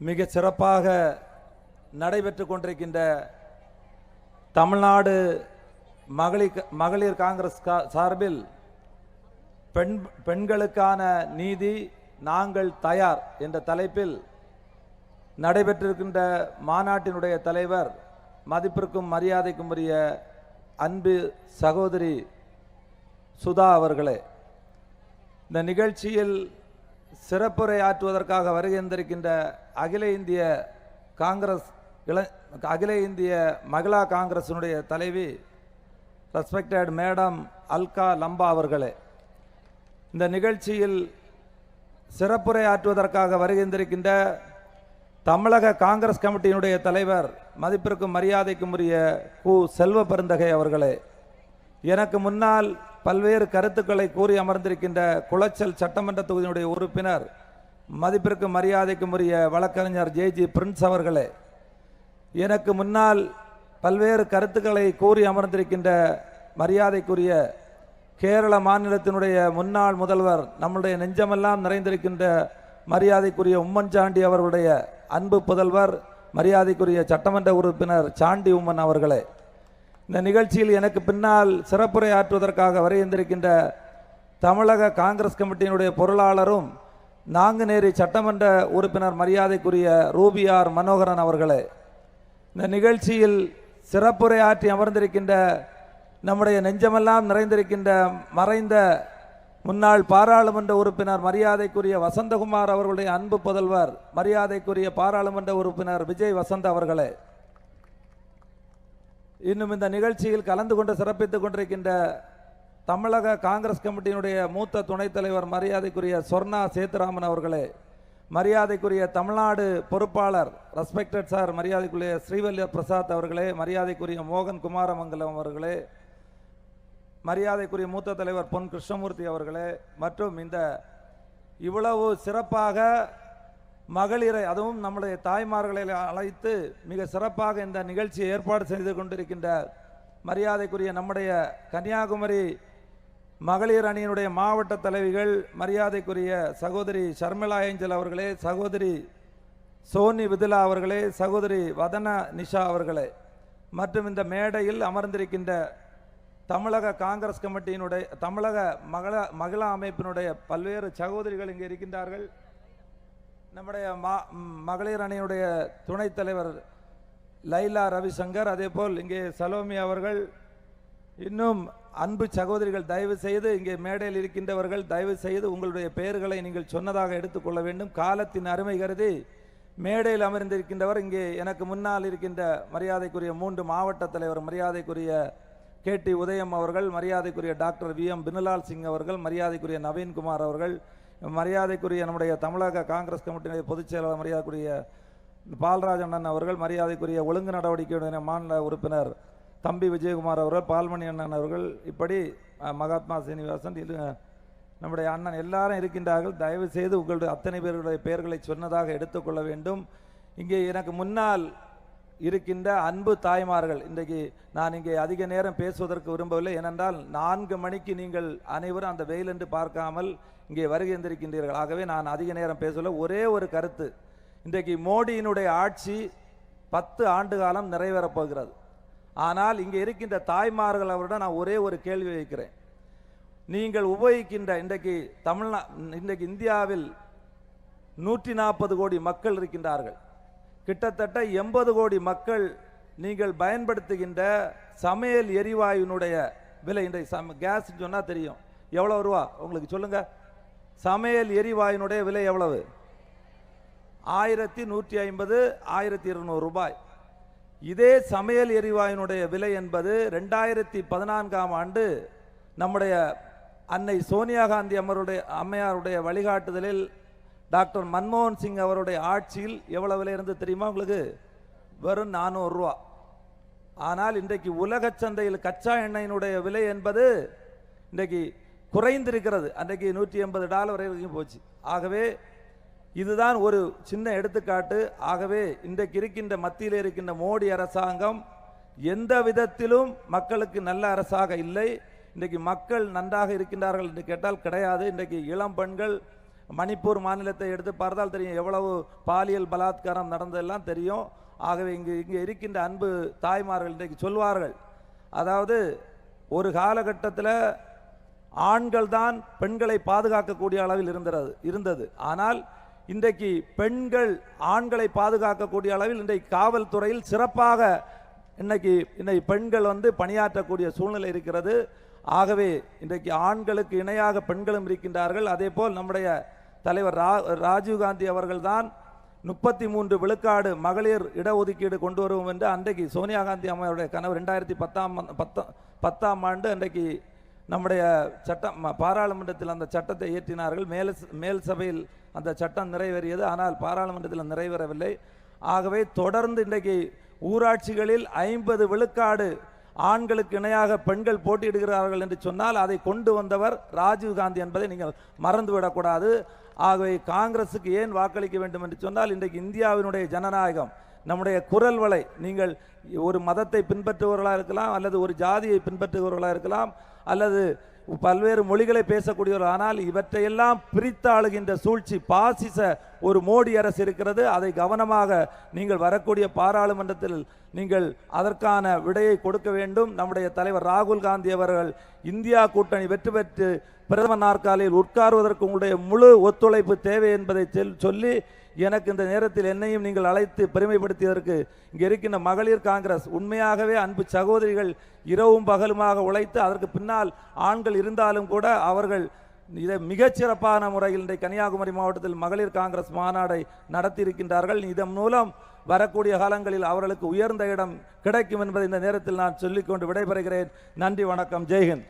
மிக சிறப்பாக நடைபெற்று கொண்டிருக்கின்ற தமிழ்நாடு மகளிர் மகளிர் காங்கிரஸ் சார்பில் பெண் பெண்களுக்கான நீதி நாங்கள் தயார் என்ற தலைப்பில் நடைபெற்றிருக்கின்ற மாநாட்டினுடைய தலைவர் மதிப்பிற்கும் மரியாதைக்கும் உரிய அன்பு சகோதரி சுதா அவர்களே. இந்த நிகழ்ச்சியில் சிறப்புரை ஆற்றுவதற்காக வருகின்றிருக்கின்ற அகில இந்திய காங்கிரஸ் இள அகில இந்திய மகிழா காங்கிரஸினுடைய தலைவி ரெஸ்பெக்டட் மேடம் அல்கா லம்பா அவர்களே இந்த நிகழ்ச்சியில் சிறப்புரை ஆற்றுவதற்காக வருகின்றிருக்கின்ற தமிழக காங்கிரஸ் கமிட்டியினுடைய தலைவர் மதிப்பிற்கும் மரியாதைக்கும் உரிய கு செல்வ பெருந்தகை அவர்களே எனக்கு முன்னால் பல்வேறு கருத்துக்களை கூறி அமர்ந்திருக்கின்ற குளச்சல் சட்டமன்ற தொகுதியினுடைய உறுப்பினர் மதிப்பிற்கும் மரியாதைக்கும் உரிய வழக்கறிஞர் ஜே ஜி பிரின்ஸ் அவர்களே எனக்கு முன்னால் பல்வேறு கருத்துக்களை கூறி அமர்ந்திருக்கின்ற மரியாதைக்குரிய கேரள மாநிலத்தினுடைய முன்னாள் முதல்வர் நம்முடைய நெஞ்சமெல்லாம் நிறைந்திருக்கின்ற மரியாதைக்குரிய உம்மன்சாண்டி அவர்களுடைய அன்பு புதல்வர் மரியாதைக்குரிய சட்டமன்ற உறுப்பினர் சாண்டி உம்மன் அவர்களே. இந்த நிகழ்ச்சியில் எனக்கு பின்னால் சிறப்புரை ஆற்றுவதற்காக வருகின்றிருக்கின்ற தமிழக காங்கிரஸ் கமிட்டியினுடைய பொருளாளரும் நாங்குநேரி சட்டமன்ற உறுப்பினர் மரியாதைக்குரிய ரூபியார் மனோகரன் அவர்களே இந்த நிகழ்ச்சியில் சிறப்புரை ஆற்றி அமர்ந்திருக்கின்ற நம்முடைய நெஞ்சமெல்லாம் நிறைந்திருக்கின்ற மறைந்த முன்னாள் பாராளுமன்ற உறுப்பினர் மரியாதைக்குரிய வசந்தகுமார் அவர்களுடைய அன்பு புதல்வர் மரியாதைக்குரிய பாராளுமன்ற உறுப்பினர் விஜய் வசந்த் அவர்களே. இன்னும் இந்த நிகழ்ச்சியில் கலந்து கொண்டு சிறப்பித்துக் கொண்டிருக்கின்ற தமிழக காங்கிரஸ் கமிட்டியினுடைய மூத்த துணைத் தலைவர் மரியாதைக்குரிய சொர்ணா சேத்துராமன் அவர்களே மரியாதைக்குரிய தமிழ்நாடு பொறுப்பாளர் ரெஸ்பெக்டட் சார் மரியாதைக்குரிய ஸ்ரீவல்ய பிரசாத் அவர்களே மரியாதைக்குரிய மோகன் குமாரமங்கலம் அவர்களே மரியாதைக்குரிய மூத்த தலைவர் பொன் கிருஷ்ணமூர்த்தி அவர்களே மற்றும் இந்த இவ்வளவு சிறப்பாக மகளிரை அதுவும் நம்முடைய தாய்மார்களை அழைத்து மிக சிறப்பாக இந்த நிகழ்ச்சியை ஏற்பாடு செய்து கொண்டிருக்கின்ற மரியாதைக்குரிய நம்முடைய கன்னியாகுமரி மகளிர் அணியினுடைய மாவட்ட தலைவிகள் மரியாதைக்குரிய சகோதரி ஷர்மிளா ஏஞ்சல் அவர்களே சகோதரி சோனி விதுலா அவர்களே சகோதரி வதன நிஷா அவர்களே மற்றும் இந்த மேடையில் அமர்ந்திருக்கின்ற தமிழக காங்கிரஸ் கமிட்டியினுடைய தமிழக மகள மகிழா அமைப்பினுடைய பல்வேறு சகோதரிகள் இங்கே இருக்கின்றார்கள். நம்முடைய மா- மகளிர் அணியுடைய துணைத் தலைவர் லைலா ரவிசங்கர் அதேபோல் இங்கே சலோமி அவர்கள் இன்னும் அன்பு சகோதரிகள் தயவு செய்து இங்கே மேடையில் இருக்கின்றவர்கள் தயவு செய்து உங்களுடைய பெயர்களை நீங்கள் சொன்னதாக எடுத்துக்கொள்ள வேண்டும். காலத்தின் அருமை கருதி மேடையில் அமர்ந்திருக்கின்றவர் இங்கே எனக்கு முன்னால் இருக்கின்ற மரியாதைக்குரிய மூன்று மாவட்ட தலைவர் மரியாதைக்குரிய கே டி உதயம் அவர்கள் மரியாதைக்குரிய doctor V M Binulal Singh அவர்கள் மரியாதைக்குரிய நவீன்குமார் அவர்கள் மரியாதைக்குரிய நம்முடைய தமிழக காங்கிரஸ் கமிட்டியினுடைய பொதுச் செயலாளர் மரியாதைக்குரிய பால்ராஜ் அண்ணன் அவர்கள் மரியாதைக்குரிய ஒழுங்கு நடவடிக்கையுடைய மாநில உறுப்பினர் தம்பி விஜயகுமார் அவர்கள் பால்மணி அண்ணன் அவர்கள் இப்படி மகாத்மா சீனிவாசன் இது நம்முடைய அண்ணன் எல்லாரும் இருக்கின்றார்கள். தயவு செய்து உங்களுடைய அத்தனை பேருடைய பெயர்களை சொன்னதாக எடுத்துக்கொள்ள வேண்டும். இங்கே எனக்கு முன்னால் இருக்கின்ற அன்பு தாய்மார்கள் இன்றைக்கு நான் இங்கே அதிக நேரம் பேசுவதற்கு விரும்பவில்லை. ஏனென்றால் நான்கு மணிக்கு நீங்கள் அனைவரும் அந்த வெயில் என்று பார்க்காமல் இங்கே வருகின்றிருக்கின்றீர்கள் ஆகவே நான் அதிக நேரம் பேசவில்லை. ஒரே ஒரு கருத்து. இன்றைக்கு மோடியினுடைய ஆட்சி பத்து ஆண்டு காலம் நிறைவேறப் போகிறது. ஆனால் இங்கே இருக்கின்ற தாய்மார்கள் அவரிடம் நான் ஒரே ஒரு கேள்வி வைக்கிறேன். நீங்கள் உபயோகிக்கின்ற இன்றைக்கு தமிழ்நா இன்றைக்கு இந்தியாவில் நூற்றி நாற்பது கோடி மக்கள் இருக்கின்றார்கள். கிட்டத்தட்ட எண்பது கோடி மக்கள் நீங்கள் பயன்படுத்துகின்ற சமையல் எரிவாயுனுடைய விலை இன்றைக்கு சம கேஸ் சொன்னால் தெரியும். எவ்வளோ ரூபா? உங்களுக்கு சொல்லுங்க. சமையல் எரிவாயுனுடைய விலை எவ்வளவு? ஆயிரத்தி நூற்றி ஐம்பது ஆயிரத்தி இருநூறு ரூபாய். இதே சமையல் எரிவாயுனுடைய விலை என்பது ரெண்டாயிரத்தி பதினான்காம் ஆண்டு நம்முடைய அன்னை சோனியா காந்தி அம்மருடைய அம்மையாருடைய வழிகாட்டுதலில் டாக்டர் மன்மோகன் சிங் அவருடைய ஆட்சியில் எவ்வளவு விலை இருந்து தெரியுமா உங்களுக்கு? வெறும் நானூறுரூவா ஆனால் இன்றைக்கு உலக சந்தையில் கச்சா எண்ணெயினுடைய விலை என்பது இன்றைக்கு குறைந்திருக்கிறது. அன்றைக்கு நூற்றி எண்பது டாலர் வரைக்கும் போச்சு. ஆகவே இதுதான் ஒரு சின்ன எடுத்துக்காட்டு. ஆகவே இன்றைக்கு இருக்கின்ற மத்தியில் இருக்கின்ற மோடி அரசாங்கம் எந்த விதத்திலும் மக்களுக்கு நல்ல அரசாக இல்லை. இன்றைக்கு மக்கள் நன்றாக இருக்கின்றார்கள் என்று கேட்டால் கிடையாது. இன்றைக்கு இளம் பெண்கள் மணிப்பூர் மாநிலத்தை எடுத்து பார்த்தால் தெரியும் எவ்வளவு பாலியல் பலாத்காரம் நடந்ததெல்லாம் தெரியும். ஆகவே இங்கு இங்கே இருக்கின்ற அன்பு தாய்மார்கள் இன்றைக்கு சொல்வார்கள். அதாவது ஒரு காலகட்டத்தில் ஆண்கள் தான் பெண்களை பாதுகாக்கக்கூடிய அளவில் இருந்தது இருந்தது. ஆனால் இன்றைக்கு பெண்கள் ஆண்களை பாதுகாக்கக்கூடிய அளவில் இன்றைக்கு காவல்துறையில் சிறப்பாக இன்னைக்கு இன்னைக்கு பெண்கள் வந்து பணியாற்றக்கூடிய சூழ்நிலை இருக்கிறது. ஆகவே இன்றைக்கு ஆண்களுக்கு இணையாக பெண்களும் இருக்கின்றார்கள். அதே போல் நம்முடைய தலைவர் ரா ராஜீவ்காந்தி அவர்கள்தான் முப்பத்தி மூன்று விழுக்காடு மகளிர் இடஒதுக்கீடு கொண்டு வருவோம் என்று அன்றைக்கு சோனியா காந்தி அம்மையுடைய கனவு. ரெண்டாயிரத்தி பத்தாம் பத்தாம் பத்தாம் ஆண்டு அன்றைக்கு நம்முடைய சட்டம் பாராளுமன்றத்தில் அந்த சட்டத்தை இயற்றினார்கள். மேல் மேல் சபையில் அந்த சட்டம் நிறைவேறியது. ஆனால் பாராளுமன்றத்தில் நிறைவேறவில்லை. ஆகவே தொடர்ந்து இன்றைக்கு ஊராட்சிகளில் ஐம்பது விழுக்காடு ஆண்களுக்கு இணையாக பெண்கள் போட்டியிடுகிறார்கள் என்று சொன்னால் அதை கொண்டு வந்தவர் ராஜீவ் காந்தி என்பதை நீங்கள் மறந்துவிடக்கூடாது. ஆகவே காங்கிரசுக்கு ஏன் வாக்களிக்க வேண்டும் என்று சொன்னால் இன்றைக்கு இந்தியாவினுடைய ஜனநாயகம் நம்முடைய குரல் வலை நீங்கள் ஒரு மதத்தை பின்பற்றுபவர்களாக இருக்கலாம் அல்லது ஒரு ஜாதியை பின்பற்றுபவர்களாக இருக்கலாம் அல்லது பல்வேறு மொழிகளை பேசக்கூடியவர். ஆனால் இவற்றையெல்லாம் பிரித்தாளுகின்ற சூழ்ச்சி பாசிச ஒரு மோடி அரசு இருக்கிறது. அதை கவனமாக நீங்கள் வரக்கூடிய பாராளுமன்றத்தில் நீங்கள் அதற்கான விடையை கொடுக்க வேண்டும். நம்முடைய தலைவர் ராகுல் காந்தி அவர்கள் இந்தியா கூட்டணி வெற்றி பெற்று பிரதமர் நாற்காலியில் உட்காருவதற்கு உங்களுடைய முழு ஒத்துழைப்பு தேவை என்பதை சொல்லி எனக்கு இந்த நேரத்தில் என்னையும் நீங்கள் அழைத்து பெருமைப்படுத்தியதற்கு இங்கே இருக்கின்ற மகளிர் காங்கிரஸ் உண்மையாகவே அன்பு சகோதரிகள் இரவும் பகலுமாக உழைத்து அதற்கு பின்னால் ஆண்கள் இருந்தாலும் கூட அவர்கள் இதை மிகச்சிறப்பான முறையில் இன்றைக்கு கன்னியாகுமரி மாவட்டத்தில் மகளிர் காங்கிரஸ் மாநாடை நடத்தியிருக்கின்றார்கள். இதன் மூலம் வரக்கூடிய காலங்களில் அவர்களுக்கு உயர்ந்த இடம் கிடைக்கும் என்பதை இந்த நேரத்தில் நான் சொல்லிக்கொண்டு விடைபெறுகிறேன். நன்றி வணக்கம். ஜெய்ஹிந்த்.